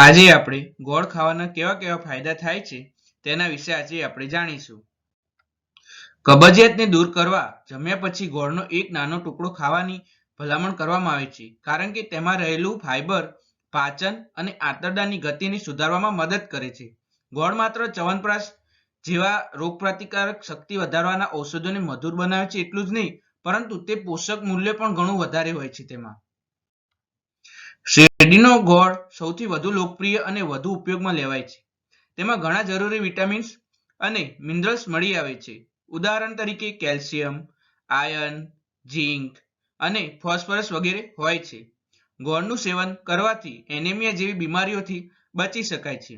આજે આપણે ગોળ ખાવાના કેવા કેવા ફાયદા થાય છે તેના વિશે આજે આપણે જાણીશું. કબજિયાતને દૂર કરવા, જમ્યા પછી ગોળનો એક નાનો ટુકડો ખાવાની ભલામણ કરવામાં આવે છે, કારણ કે તેમાં રહેલું ફાઇબર પાચન અને આંતરડાની ગતિને સુધારવામાં મદદ કરે છે. ગોળ માત્ર ચવનપ્રાશ જેવા રોગપ્રતિકારક શક્તિ વધારવાના ઔષધોને મધુર બનાવે છે એટલું જ નહીં, પરંતુ તે પોષક મૂલ્ય પણ ઘણું વધારે હોય છે તેમાં. શેરડીનો ગોળ સૌથી વધુ લોકપ્રિય અને વધુ ઉપયોગમાં લેવાય છે. તેમાં ઘણા જરૂરી વિટામિન્સ અને મિનરલ્સ મળી આવે છે. ઉદાહરણ તરીકે કેલ્શિયમ, આયર્ન, ઝીંક અને ફોસ્ફરસ વગેરે હોય છે. ગોળનું સેવન કરવાથી એનેમિયા જેવી બીમારીઓથી બચી શકાય છે.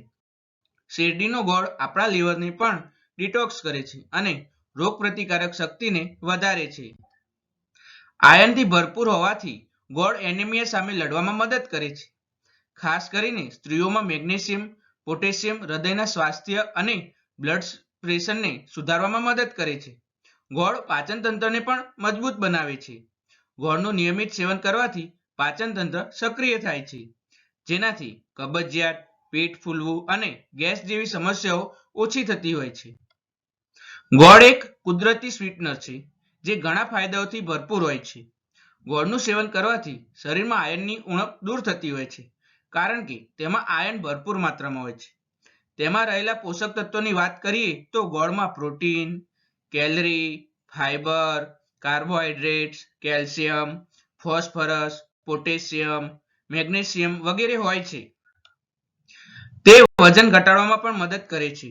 શેરડીનો ગોળ આપણા લીવરને પણ ડિટોક્સ કરે છે અને રોગપ્રતિકારક શક્તિને વધારે છે. આયર્નથી ભરપૂર હોવાથી ગોળ એનેમિયા સામે લડવામાં મદદ કરે છે. ખાસ કરીને સ્ત્રીઓમાં મેગ્નેશિયમ, પોટેશિયમ, હૃદયના સ્વાસ્થ્ય અને બ્લડ પ્રેશરને સુધારવામાં મદદ કરે છે. ગોળ પાચન તંત્રને પણ મજબૂત બનાવે છે. ગોળનું નિયમિત સેવન કરવાથી પાચન તંત્ર સક્રિય થાય છે. જેનાથી કબજિયાત, પેટ ફૂલવું અને ગેસ જેવી સમસ્યાઓ ઓછી થતી હોય છે. ગોળ એક કુદરતી સ્વીટનર છે, જે ઘણા ફાયદાઓથી ભરપૂર હોય છે. ગોળનું સેવન કરવાથી શરીરમાં આયનની ઉણપ દૂર થતી હોય છે, કારણ કે તેમાં આયન ભરપૂર માત્રામાં હોય છે. તેમાં રહેલા પોષક તત્વોની વાત કરીએ તો ગોળમાં protein, calorie fibre carbohydrates, calcium, phosphorus, potassium, magnesium વગેરે હોય છે. તે વજન ઘટાડવામાં પણ મદદ કરે છે.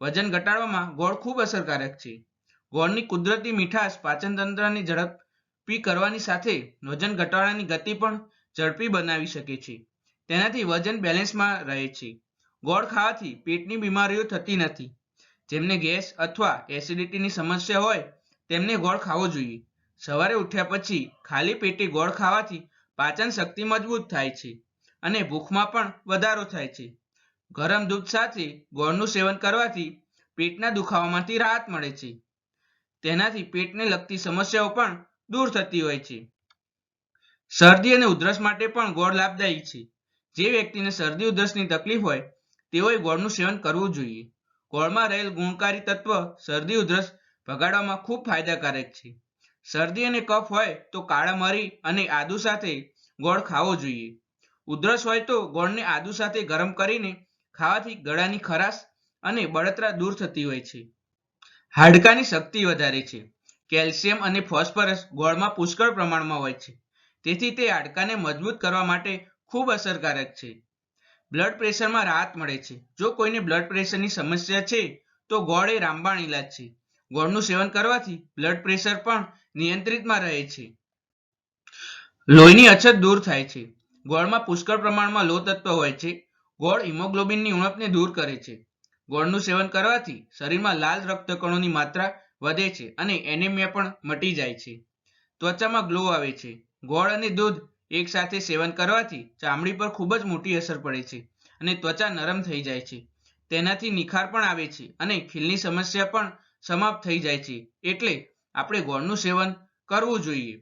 વજન ઘટાડવામાં ગોળ ખૂબ અસરકારક છે. ગોળની કુદરતી મીઠાશ પાચન તંત્રની ઝડપી કરવાની સાથે વજન ઘટાડવાની ગતિ પણ ઝડપી બનાવી શકે છે. તેનાથી વજન બેલેન્સમાં રહે છે. ગોળ ખાવાથી પેટની બીમારીઓ થતી નથી. જેમને ગેસ અથવા એસિડિટીની સમસ્યા હોય, તેમને ગોળ ખાવો જોઈએ. સવારે ઉઠ્યા પછી ખાલી પેટે ગોળ ખાવાથી પાચન શક્તિ મજબૂત થાય છે અને ભૂખમાં પણ વધારો થાય છે. ગરમ દૂધ સાથે ગોળનું સેવન કરવાથી પેટના દુખાવામાંથી રાહત મળે છે. તેનાથી પેટને લગતી સમસ્યાઓ પણ દૂર થતી હોય છે. શરદી અને ઉધરસ માટે પણ ગોળ લાભદાયી છે. જે વ્યક્તિને શરદી ઉધરસની તકલીફ હોય, તેઓએ ગોળનું સેવન કરવું જોઈએ. ગોળમાં રહેલ ગુણકારી તત્વ શરદી ઉધરસ ભગાડવામાં ખૂબ ફાયદાકારક છે. શરદી અને કફ હોય તો કાળા મરી અને આદુ સાથે ગોળ ખાવો જોઈએ. ઉધરસ હોય તો ગોળને આદુ સાથે ગરમ કરીને ખાવાથી ગળાની ખરાશ અને બળતરા દૂર થતી હોય છે. હાડકાની શક્તિ વધારે છે. કેલ્શિયમ અને ફોસ્ફરસ ગોળમાં પુષ્કળ પ્રમાણમાં હોય છે. તેથી તે હાડકાને મજબૂત કરવા માટે ખૂબ અસરકારક છે. બ્લડ પ્રેશરમાં રાહત મળે છે. જો કોઈને બ્લડ પ્રેશરની સમસ્યા છે, તો ગોળ એ રામબાણ ઇલાજ છે. ગોળનું સેવન કરવાથી બ્લડ પ્રેશર પણ નિયંત્રિતમાં રહે છે. લોહીની અછત દૂર થાય છે. ગોળમાં પુષ્કળ પ્રમાણમાં લોહ તત્વ હોય છે. ગોળ હિમોગ્લોબિનની ઉણપને દૂર કરે છે. ગોળનું સેવન કરવાથી શરીરમાં લાલ રક્તકણોની માત્રા વધે છે અને એનિમિયા પણ મટી જાય છે. ત્વચામાં ગ્લો આવે છે. ગોળ અને દૂધ એકસાથે સેવન કરવાથી ચામડી પર ખૂબ જ મોટી અસર પડે છે અને ત્વચા નરમ થઈ જાય છે. તેનાથી નિખાર પણ આવે છે અને ખીલની સમસ્યા પણ સમાપ્ત થઈ જાય છે. એટલે આપણે ગોળનું સેવન કરવું જોઈએ.